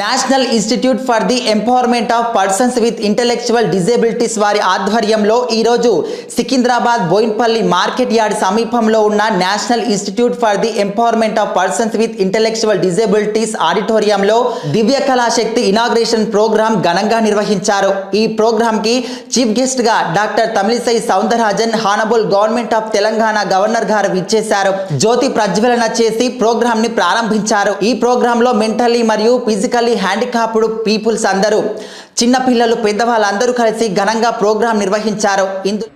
National institute for the empowerment of persons with intellectual disabilities వారి ఆధ్వర్యంలో ఈరోజు Secunderabad Bowenpally market yard సమీపంలో ఉన్న national institute for the empowerment of persons with intellectual disabilities ఆడిటోరియంలో Divya కళాశక్తి inauguration programme ఘనంగా నిర్వహించారు. ఈ ప్రోగ్రామ్కి చీఫ్ గెస్ట్గా doctor Tamilisai Soundararajan honourable government of Telangana governor garu విచ్చేశారు. జ్యోతి ప్రజ్వలన చేసి ప్రోగ్రాం ని ప్రారంభించారు. ఈ ప్రోగ్రామ్లో మెంటల్లీ మరియు ఫిజికలీ హ్యాండిక్యాప్డ్ పీపుల్స్ అందరూ చిన్నపిల్లలు పెద్దవాళ్ళందరూ కలిసి ఘనంగా ప్రోగ్రాం నిర్వహించారు. ఇందులో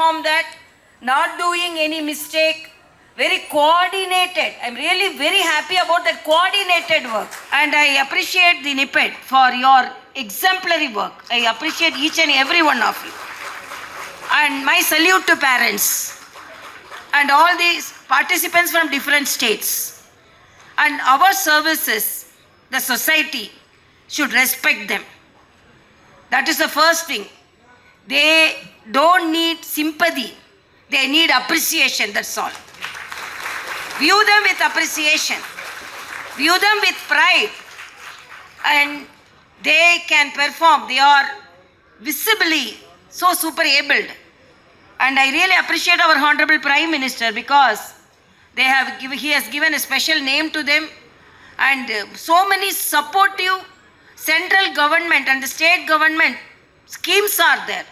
that, not doing any mistake, very coordinated. I'm really very happy about that coordinated work. And I appreciate the NIPED for your exemplary work. I appreciate each and every one of you. And my salute to parents and all these participants from different states. And our services, the society, should respect them. That is the first thing. They don't need sympathy, they need appreciation, that's all. View them with appreciation, view them with pride, and they can perform. They are visibly so super abled. And I really appreciate our Honorable Prime Minister because they have given, he has given a special name to them and uh, so many supportive central government and the state government schemes are there.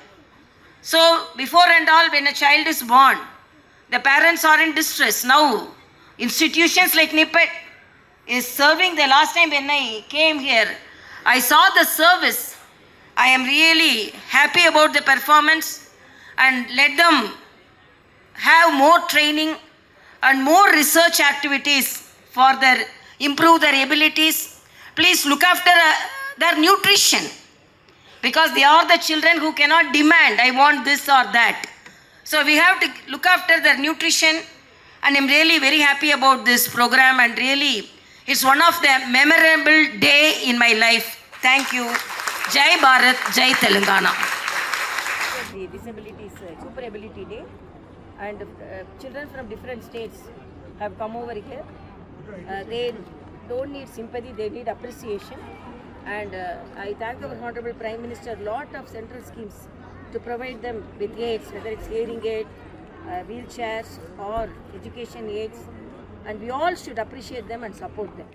So before and all, when a child is born, the parents are in distress. Now, institutions like NIPET is serving. The last time when I came here, I saw the service. I am really happy about the performance and let them have more training and more research activities for their improve their abilities. Please look after uh, their nutrition because they are the children who cannot demand i want this or that. So we have to look after their nutrition and i'm really very happy about this program and really it's one of the memorable day in my life. Thank you. Jai bharat jai telangana. The Disabilities uh, Super Ability Day, and uh, children from different states have come over here. Uh, they don't need sympathy; they need appreciation. And uh, I thank our Honorable Prime Minister. A lot of central schemes to provide them with aids, whether it's hearing aid, uh, wheelchairs, or education aids, and we all should appreciate them and support them.